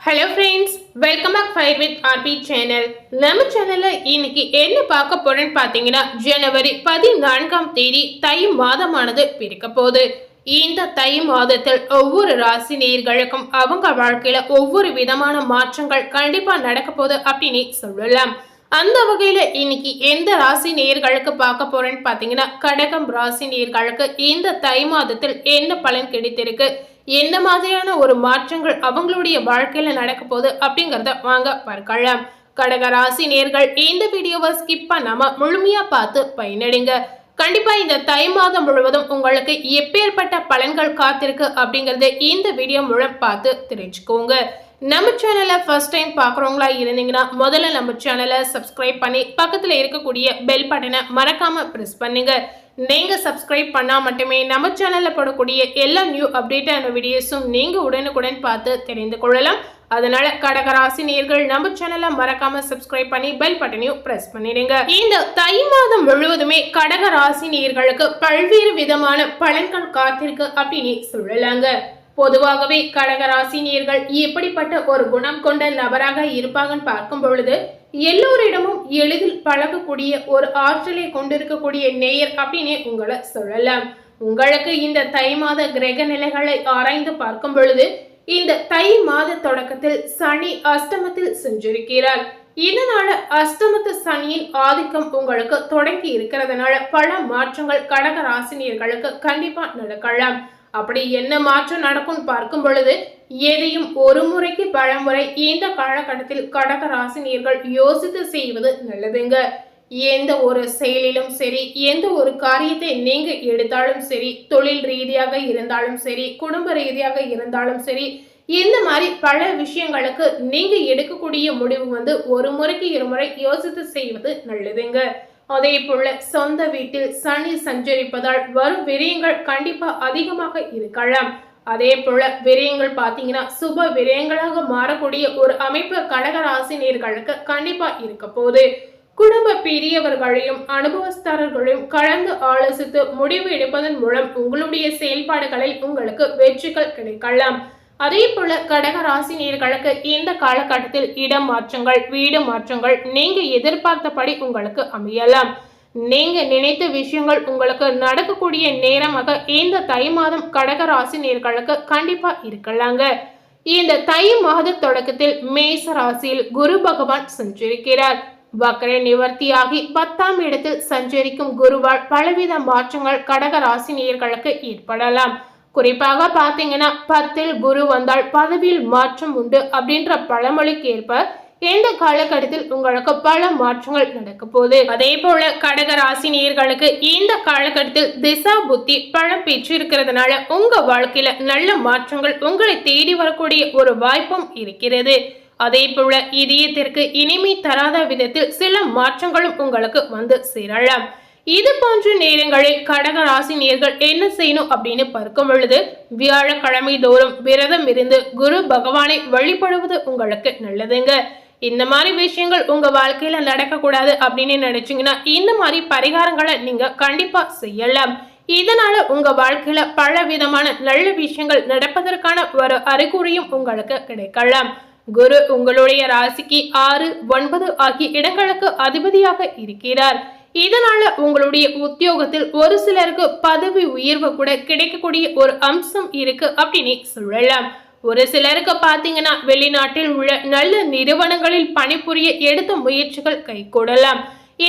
Hello friends welcome back fire with RB channel நம்ம சேனலில் இன்னைக்கு என்ன பார்க்க போறேன்னு பார்த்தீங்கன்னா ஜனவரி பதினான்காம் தேதி தை மாதமானது பிரிக்க போகுது. இந்த தை மாதத்தில் ஒவ்வொரு ராசி நேர்களுக்கும் அவங்க வாழ்க்கையில ஒவ்வொரு விதமான மாற்றங்கள் கண்டிப்பா நடக்க போகுது அப்படின்னு சொல்லலாம். அந்த வகையில இன்னைக்கு எந்த ராசி நேர்களுக்கு பார்க்க போறேன்னு பார்த்தீங்கன்னா கடகம் ராசி நேர்களுக்கு இந்த தை மாதத்தில் என்ன பலன் கிடைத்திருக்கு? என்ன மாதிரியான ஒரு மாற்றங்கள் அவங்களுடைய வாழ்க்கையில நடக்க போகுது அப்படிங்கறத வாங்க பார்க்கலாம். கடக ராசி நேர்கள் இந்த வீடியோவை ஸ்கிப் பண்ணாம முழுமையா பார்த்து பயனடைங்க. கண்டிப்பா இந்த தை மாதம் முழுவதும் உங்களுக்கு எப்பேற்பட்ட பலன்கள் காத்திருக்கு அப்படிங்கறத இந்த வீடியோ மூலம் பார்த்து தெரிஞ்சுக்கோங்க. நம்ம சேனலை ஃபர்ஸ்ட் டைம் பார்க்குறவங்களா இருந்தீங்கன்னா முதல்ல நம்ம சேனலை சப்ஸ்கிரைப் பண்ணி பக்கத்தில் இருக்கக்கூடிய பெல் பட்டனை மறக்காம ப்ரெஸ் பண்ணுங்கள் நீங்கள் சப்ஸ்கிரைப் பண்ணால் மட்டுமே நம்ம சேனலில் போடக்கூடிய எல்லா நியூ அப்டேட்டான வீடியோஸும் நீங்கள் உடனுக்குடன் பார்த்து தெரிந்து கொள்ளலாம். அதனால கடகராசி நேர்கள் நம்ம சேனலை மறக்காம சப்ஸ்கிரைப் பண்ணி பெல் பட்டனையும் பிரஸ் பண்ணிடுங்க. இந்த தை மாதம் முழுவதுமே கடக ராசி நேர்களுக்கு பல்வேறு விதமான பலன்கள் காத்திருக்கு அப்படின்னு சொல்லலாங்க. பொதுவாகவே கழக ராசினியர்கள் எப்படிப்பட்ட ஒரு குணம் கொண்ட நபராக இருப்பாங்கன்னு பார்க்கும் பொழுது எல்லோரிடமும் எளிதில் பழகக்கூடிய ஒரு ஆற்றலை கொண்டிருக்கக்கூடிய நேயர் அப்படின்னு உங்களை சொல்லலாம். உங்களுக்கு இந்த தை மாத கிரக நிலைகளை ஆராய்ந்து பார்க்கும் பொழுது இந்த தை மாத தொடக்கத்தில் சனி அஷ்டமத்தில் சென்றிருக்கிறார். இதனால அஷ்டமத்து சனியின் ஆதிக்கம் உங்களுக்கு தொடங்கி இருக்கிறதுனால பல மாற்றங்கள் கடக ராசினியர்களுக்கு கண்டிப்பா நடக்கலாம். அப்படி என்ன மாற்றம் நடக்கும் பார்க்கும் பொழுது எதையும் ஒரு முறைக்கு பழமுறை இந்த காலகட்டத்தில் கடக ராசினியர்கள் யோசித்து செய்வது நல்லதுங்க. எந்த ஒரு செயலிலும் சரி எந்த ஒரு காரியத்தை நீங்க எடுத்தாலும் சரி தொழில் ரீதியாக இருந்தாலும் சரி குடும்ப ரீதியாக இருந்தாலும் சரி இந்த மாதிரி பல விஷயங்களுக்கு நீங்க எடுக்கக்கூடிய முடிவு வந்து ஒரு முறைக்கு இருமுறை யோசித்து செய்வது நல்லதுங்க. அதே போல சொந்த வீட்டில் சனி சஞ்சரிப்பதால் வரும் விரயங்கள் கண்டிப்பா அதிகமாக இருக்கலாம். அதே போல விரயங்கள் பார்த்தீங்கன்னா சுப விரயங்களாக மாறக்கூடிய ஒரு அமைப்பு கடக ராசினியர்களுக்கு கண்டிப்பா இருக்க போகுது. குடும்ப பெரியவர்களையும் அனுபவஸ்தாரர்களையும் கலந்து ஆலோசித்து முடிவு எடுப்பதன் மூலம் உங்களுடைய செயல்பாடுகளில் உங்களுக்கு வெற்றிகள் கிடைக்கலாம். அதே போல கடக நேர்களுக்கு இந்த காலகட்டத்தில் இடம் மாற்றங்கள் வீடு மாற்றங்கள் நீங்க எதிர்பார்த்தபடி உங்களுக்கு அமையலாம். நீங்க நினைத்த விஷயங்கள் உங்களுக்கு நடக்கக்கூடிய நேரமாக இந்த தை மாதம் கடக நேர்களுக்கு கண்டிப்பா இருக்கலாங்க. இந்த தை மாத தொடக்கத்தில் மேச ராசியில் குரு பகவான் சஞ்சரிக்கிறார். வக்கர நிவர்த்தியாகி பத்தாம் இடத்தில் சஞ்சரிக்கும் குருவால் பலவித மாற்றங்கள் கடக நேர்களுக்கு ஏற்படலாம். குறிப்பாக பார்த்தீங்கன்னா பத்தில் குரு வந்தால் பதவியில் மாற்றம் உண்டு அப்படின்ற பழமொழிக்கு ஏற்ப எந்த காலகட்டத்தில் உங்களுக்கு பல மாற்றங்கள் நடக்க போகுது. அதே போல கடக ராசி நேர்களுக்கு இந்த காலகட்டத்தில் திசா புத்தி பழம் பெற்றிருக்கிறதுனால உங்க வாழ்க்கையில நல்ல மாற்றங்கள் உங்களை தேடி வரக்கூடிய ஒரு வாய்ப்பும் இருக்கிறது. அதே போல இதயத்திற்கு இனிமை தராத விதத்தில் சில மாற்றங்களும் உங்களுக்கு வந்து சேரலாம். இது போன்ற நேரங்களில் கடக ராசி நேர்கள் என்ன செய்யணும் அப்படின்னு பார்க்கும் பொழுது வியாழக்கிழமை தோறும் விரதம் இருந்து குரு பகவானை வழிபடுவது உங்களுக்கு நல்லதுங்க. இந்த மாதிரி விஷயங்கள் உங்க வாழ்க்கையில நடக்கக்கூடாது அப்படின்னு நினைச்சீங்கன்னா இந்த மாதிரி பரிகாரங்களை நீங்க கண்டிப்பா செய்யலாம். இதனால உங்க வாழ்க்கையில பல விதமான நல்ல விஷயங்கள் நடப்பதற்கான ஒரு அறிகுறியும் உங்களுக்கு கிடைக்கலாம். குரு உங்களுடைய ராசிக்கு ஆறு ஒன்பது ஆகிய இடங்களுக்கு அதிபதியாக இருக்கிறார். இதனால உங்களுடைய உத்தியோகத்தில் ஒரு சிலருக்கு பதவி உயர்வு கூட கிடைக்கக்கூடிய ஒரு அம்சம் இருக்கு அப்படின்னு சொல்லலாம். ஒரு சிலருக்கு பாத்தீங்கன்னா வெளிநாட்டில் உள்ள நல்ல நிறுவனங்களில் பணிபுரிய எடுத்த முயற்சிகள் கைகூடலாம்.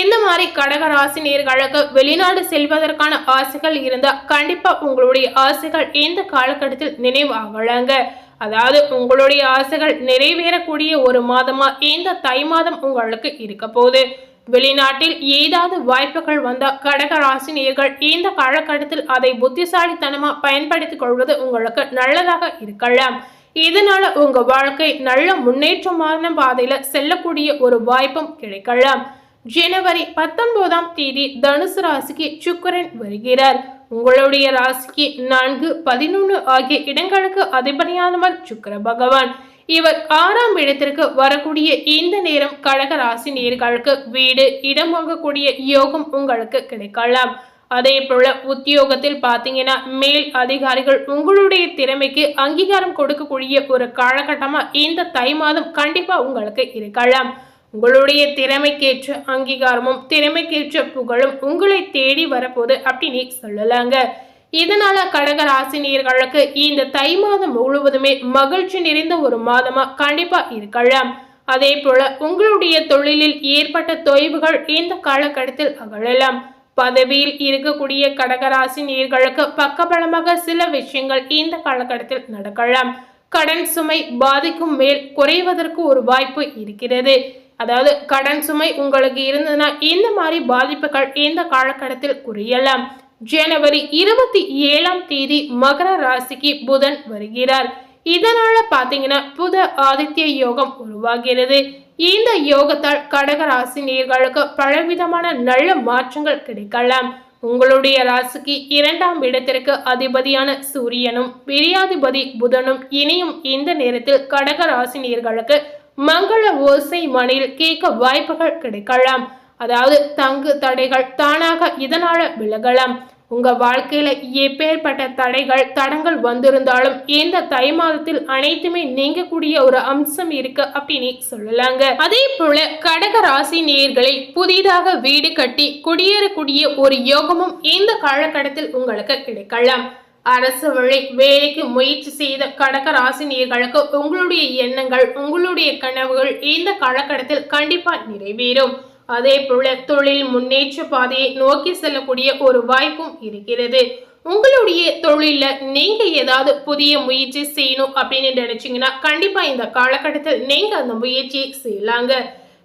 இந்த மாதிரி கடகராசி நேர்களுக்கு வெளிநாடு செல்வதற்கான ஆசைகள் இருந்தா கண்டிப்பா உங்களுடைய ஆசைகள் இந்த காலகட்டத்தில் நினைவாகலாங்க. அதாவது உங்களுடைய ஆசைகள் நிறைவேறக்கூடிய ஒரு மாதமா இந்த தை மாதம் உங்களுக்கு இருக்க போகுது. வெளிநாட்டில் ஏதாவது வாய்ப்புகள் வந்த கடக ராசினியர்கள் இந்த காலகட்டத்தில் அதை புத்திசாலித்தனமா பயன்படுத்திக் கொள்வது உங்களுக்கு நல்லதாக இருக்கலாம். இதனால உங்க வாழ்க்கை நல்ல முன்னேற்றமான பாதையில செல்லக்கூடிய ஒரு வாய்ப்பும் கிடைக்கலாம். ஜனவரி பத்தொன்பதாம் தேதி தனுசு ராசிக்கு சுக்கரன் வருகிறார். உங்களுடைய ராசிக்கு நான்கு பதினொன்று ஆகிய இடங்களுக்கு அதிபதியானவர் சுக்கர பகவான். இவர் ஆறாம் இடத்திற்கு வரக்கூடிய இந்த நேரம் கழக ராசி நேர்களுக்கு வீடு இடம் வாங்கக்கூடிய யோகம் உங்களுக்கு கிடைக்கலாம். அதே போல உத்தியோகத்தில் பார்த்தீங்கன்னா மேல் அதிகாரிகள் உங்களுடைய திறமைக்கு அங்கீகாரம் கொடுக்கக்கூடிய ஒரு காலகட்டமா இந்த தை மாதம் கண்டிப்பா உங்களுக்கு இருக்கலாம். உங்களுடைய திறமைக்கேற்ற அங்கீகாரமும் திறமைக்கேற்ற புகழும் உங்களை தேடி வரப்போகுது அப்படின்னு சொல்லலாங்க. இதனால கடக ராசினியர்களுக்கு இந்த தை மாதம் முழுவதுமே மகிழ்ச்சி நிறைந்த ஒரு மாதமா கண்டிப்பா இருக்கலாம் அதே போல உங்களுடைய தொழிலில் ஏற்பட்ட தொய்வுகள் இந்த காலகட்டத்தில் அகழலாம் பதவியில் இருக்கக்கூடிய கடகராசி நீர்களுக்கு பக்கபலமாக சில விஷயங்கள் இந்த காலகட்டத்தில் நடக்கலாம். கடன் சுமை பாதிக்கும் மேல் குறைவதற்கு ஒரு வாய்ப்பு இருக்கிறது. அதாவது கடன் சுமை உங்களுக்கு இருந்ததுன்னா இந்த மாதிரி பாதிப்புகள் இந்த காலகட்டத்தில் குறையலாம். ஜனவரி இருபத்தி ஏழாம் தேதி மகர ராசிக்கு புதன் வருகிறார். இதனால பாத்தீங்கன்னா புத ஆதித்ய யோகம் உருவாகிறது. இந்த யோகத்தால் கடக ராசி நேர்களுக்கு பலவிதமான நல்ல மாற்றங்கள் கிடைக்கலாம். உங்களுடைய ராசிக்கு இரண்டாம் இடத்திற்கு அதிபதியான சூரியனும் விரியாதிபதி புதனும் இனியும் இந்த நேரத்தில் கடக ராசி நேர்களுக்கு மங்கள ஓசை மணியில் கேட்க வாய்ப்புகள் கிடைக்கலாம். அதாவது தங்கு தடைகள் தானாக இதனால விலகலாம். உங்க வாழ்க்கையில எப்பேற்பட்ட தடைகள் தடங்கள் வந்திருந்தாலும் இந்த தை மாதத்தில் அனைத்துமே நீங்கக்கூடிய ஒரு அம்சம் இருக்கு அப்படின்னு சொல்லலாங்க. அதே போல கடக ராசி நேர்களில் புதிதாக வீடு கட்டி குடியேறக்கூடிய ஒரு யோகமும் இந்த காலகட்டத்தில் உங்களுக்கு கிடைக்கலாம். அரசு வழி வேலைக்கு முயற்சி செய்த கடக ராசி நேர்களுக்கு உங்களுடைய எண்ணங்கள் உங்களுடைய கனவுகள் இந்த காலகட்டத்தில் கண்டிப்பா நிறைவேறும். அதே போல தொழில் முன்னேற்ற பாதையை நோக்கி செல்லக்கூடிய ஒரு வாய்ப்பும் இருக்கிறது. உங்களுடைய தொழில நீங்க ஏதாவது புதிய முயற்சி செய்யணும் அப்படின்னு நினைச்சீங்கன்னா கண்டிப்பா இந்த காலகட்டத்தில் நீங்க அந்த முயற்சியை செய்யலாங்க.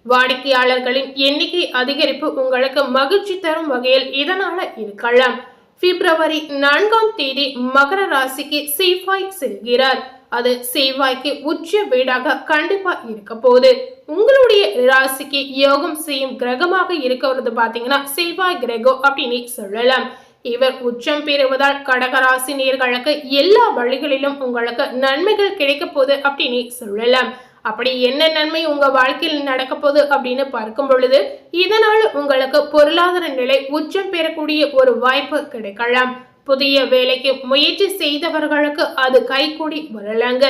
வாடிக்கையாளர்களின் எண்ணிக்கை அதிகரிப்பு உங்களுக்கு மகிழ்ச்சி தரும் வகையில் இதனால இருக்கலாம். பிப்ரவரி நான்காம் தேதி மகர ராசிக்கு செவ்வாய் செல்கிறார். அது செவ்வாய்க்கு உச்ச வீடாக கண்டிப்பா இருக்க போகுது. உங்களுடைய ராசிக்கு யோகம் செய்யும் கிரகமாக இருக்கிறது பாத்தீங்கன்னா செவ்வாய் கிரகம் அப்படின்னு சொல்லலாம். இவர் உச்சம் பெறுவதால் கடகராசி நேர்களுக்கு எல்லா வழிகளிலும் உங்களுக்கு நன்மைகள் கிடைக்க போகுது அப்படின்னு சொல்லலாம். அப்படி என்ன நன்மை உங்க வாழ்க்கையில் நடக்க போகுது அப்படின்னு பார்க்கும் பொழுது இதனால் உங்களுக்கு பொருளாதார நிலை உச்சம் பெறக்கூடிய ஒரு வாய்ப்பு கிடைக்கலாம். புதிய வேலைக்கு முயற்சி செய்தவர்களுக்கு அது கைகூடி வரலாங்க.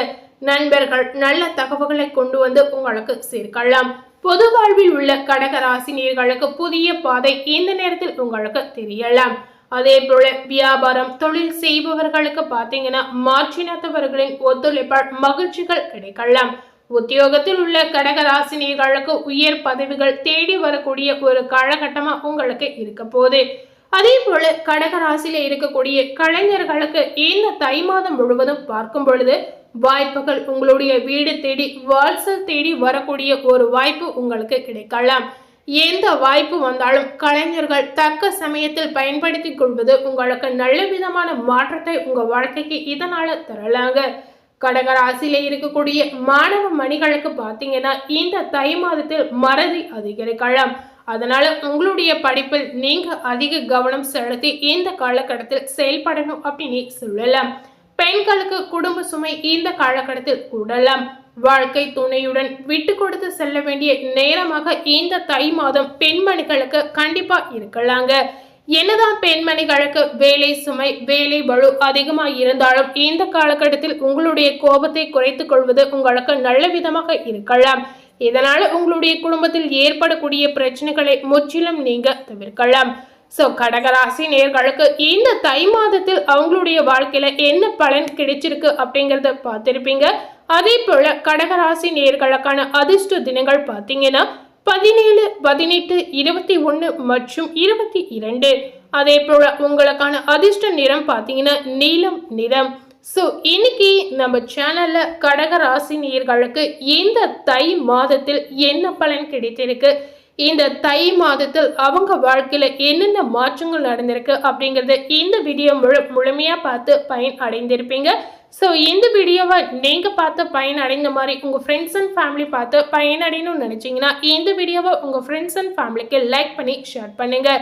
நண்பர்கள் நல்ல தகவல்களை கொண்டு வந்து உங்களுக்கு சேர்க்கலாம். பொது வாழ்வில் உள்ள கடக ராசினியர்களுக்கு புதிய பாதை இந்த நேரத்தில் உங்களுக்கு தெரியலாம். அதே போல வியாபாரம் தொழில் செய்பவர்களுக்கு பார்த்தீங்கன்னா மாற்றினத்தவர்களின் ஒத்துழைப்பால் மகிழ்ச்சிகள் கிடைக்கலாம். உத்தியோகத்தில் உள்ள கடக ராசினியர்களுக்கு உயர் பதவிகள் தேடி வரக்கூடிய ஒரு காலகட்டமா உங்களுக்கு இருக்க போகுது. அதே போல கடகராசியில இருக்கக்கூடிய கலைஞர்களுக்கு இந்த தை மாதம் முழுவதும் பார்க்கும் பொழுது வாய்ப்புகள் உங்களுடைய வீடு தேடி வாட்ஸ்அப் தேடி வரக்கூடிய ஒரு வாய்ப்பு உங்களுக்கு கிடைக்கலாம். எந்த வாய்ப்பு வந்தாலும் கலைஞர்கள் தக்க சமயத்தில் பயன்படுத்தி கொள்வது உங்களுக்கு நல்ல விதமான மாற்றத்தை உங்க வாழ்க்கைக்கு இதனால தரலாங்க. கடகராசியில இருக்கக்கூடிய மாணவ மணிகளுக்கு பார்த்தீங்கன்னா இந்த தை மாதத்தில் மறதி அதிகரிக்கலாம். அதனால் உங்களுடைய படிப்பில் நீங்கள் அதிக கவனம் செலுத்தி இந்த காலகட்டத்தில் செயல்படணும் அப்படின்னு சொல்லலாம். பெண்களுக்கு குடும்ப சுமை இந்த காலகட்டத்தில் கூடலாம். வாழ்க்கை துணையுடன் விட்டு கொடுத்து செல்ல வேண்டிய நேரமாக இந்த தை மாதம் பெண்மணிகளுக்கு கண்டிப்பா இருக்கலாங்க. என்னதான் பெண்மணிகளுக்கு வேலை சுமை வேலை வலு அதிகமாக இருந்தாலும் இந்த காலகட்டத்தில் உங்களுடைய கோபத்தை குறைத்துக் கொள்வது உங்களுக்கு நல்ல விதமாக இருக்கலாம். இதனால் உங்களுடைய குடும்பத்தில் ஏற்படக்கூடிய பிரச்சனைகளை முற்றிலும் நீங்க தவிர்க்கலாம். ஸோ கடகராசி நேர்களுக்கு இந்த தை மாதத்தில் அவங்களுடைய வாழ்க்கையில் என்ன பலன் கிடைச்சிருக்கு அப்படிங்கிறத பார்த்துருப்பீங்க. அதே போல் கடகராசி நேர்களுக்கான அதிர்ஷ்ட தினங்கள் பார்த்தீங்கன்னா பதினேழு பதினெட்டு இருபத்தி ஒன்று மற்றும் இருபத்தி இரண்டு. அதே போல் உங்களுக்கான அதிர்ஷ்ட நிறம் பார்த்தீங்கன்னா நீலம் நிறம். ஸோ இன்னைக்கு நம்ம சேனலில் கடக ராசி நேர்களுக்கு இந்த தை மாதத்தில் என்ன பலன் கிடைத்திருக்கு? இந்த தை மாதத்தில் அவங்க வாழ்க்கையில் என்னென்ன மாற்றங்கள் நடந்திருக்கு அப்படிங்கிறத இந்த வீடியோ முழு முழுமையாக பார்த்து பயன் அடைந்திருப்பீங்க. ஸோ இந்த வீடியோவை நீங்கள் பார்த்து பயன் அடைந்த மாதிரி உங்கள் ஃப்ரெண்ட்ஸ் அண்ட் ஃபேமிலி பார்த்து பயன் அடையணும்னு நினச்சிங்கன்னா இந்த வீடியோவை உங்கள் ஃப்ரெண்ட்ஸ் அண்ட் ஃபேமிலிக்கு லைக் பண்ணி ஷேர் பண்ணுங்கள்